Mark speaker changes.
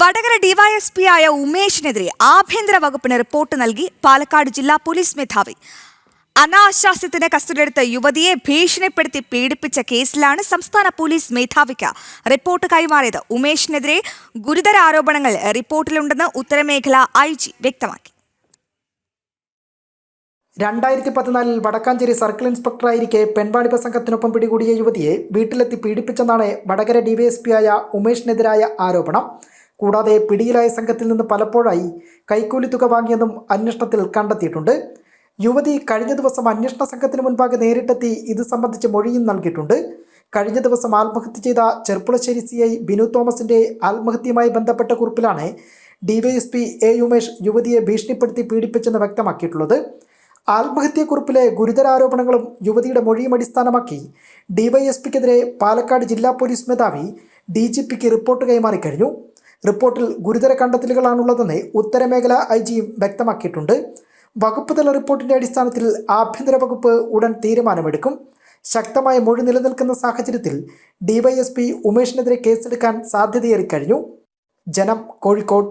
Speaker 1: Vadakara DYSP ആയ ഉമേഷിനെതിരെ ആഭ്യന്തര വകുപ്പിന് റിപ്പോർട്ട് നൽകി പാലക്കാട് ജില്ലാ പോലീസ് മേധാവി. അനാശാസ്യത്തിന് കസ്റ്റഡിയെടുത്ത യുവതിയെ ഭീഷണിപ്പെടുത്തി പീഡിപ്പിച്ച കേസിലാണ് സംസ്ഥാന പോലീസ് മേധാവിക്ക് റിപ്പോർട്ട് കൈമാറിയത്. ഉമേഷിനെതിരെ ഗുരുതര ആരോപണങ്ങൾ റിപ്പോർട്ടിലുണ്ടെന്ന് ഉത്തരമേഖല ഐ ജി വ്യക്തമാക്കി.
Speaker 2: രണ്ടായിരത്തി പതിനാലിൽ വടക്കാഞ്ചേരി സർക്കിൾ ഇൻസ്പെക്ടറായിരിക്കെ പെൺവാണിഭ സംഘത്തിനൊപ്പം പിടികൂടിയ യുവതിയെ വീട്ടിലെത്തി പീഡിപ്പിച്ചെന്നാണ് വടകര ഡിവൈഎസ്പിയായ ഉമേഷിനെതിരായ ആരോപണം. കൂടാതെ പിടിയിലായ സംഘത്തിൽ നിന്ന് പലപ്പോഴായി കൈക്കൂലി തുക വാങ്ങിയെന്നും അന്വേഷണത്തിൽ കണ്ടെത്തിയിട്ടുണ്ട്. യുവതി കഴിഞ്ഞ ദിവസം അന്വേഷണ സംഘത്തിന് മുൻപാകെ നേരിട്ടെത്തി ഇത് സംബന്ധിച്ച് മൊഴിയും നൽകിയിട്ടുണ്ട്. കഴിഞ്ഞ ദിവസം ആത്മഹത്യ ചെയ്ത ചെർപ്പുളശ്ശേരി സി ഐ ബിനു തോമസിന്റെ ആത്മഹത്യയുമായി ബന്ധപ്പെട്ട കുറിപ്പിലാണ് ഡിവൈഎസ്പി എ ഉമേഷ് യുവതിയെ ഭീഷണിപ്പെടുത്തി പീഡിപ്പിച്ചെന്ന് വ്യക്തമാക്കിയിട്ടുള്ളത്. ആത്മഹത്യക്കുറിപ്പിലെ ഗുരുതര ആരോപണങ്ങളും യുവതിയുടെ മൊഴിയും അടിസ്ഥാനമാക്കി ഡിവൈഎസ്പിക്കെതിരെ പാലക്കാട് ജില്ലാ പോലീസ് മേധാവി ഡി ജി പിക്ക് റിപ്പോർട്ട് കൈമാറിക്കഴിഞ്ഞു റിപ്പോർട്ടിൽ ഗുരുതര കണ്ടെത്തലുകളാണുള്ളതെന്ന് ഉത്തരമേഖല ഐ ജിയും വ്യക്തമാക്കിയിട്ടുണ്ട്. വകുപ്പ് തല റിപ്പോർട്ടിന്റെ അടിസ്ഥാനത്തിൽ ആഭ്യന്തര വകുപ്പ് ഉടൻ തീരുമാനമെടുക്കും. ശക്തമായ മൊഴി നിലനിൽക്കുന്ന സാഹചര്യത്തിൽ ഡിവൈഎസ്പി ഉമേഷിനെതിരെ കേസെടുക്കാൻ സാധ്യതയേറിക്കഴിഞ്ഞു. ജനം കോഴിക്കോട്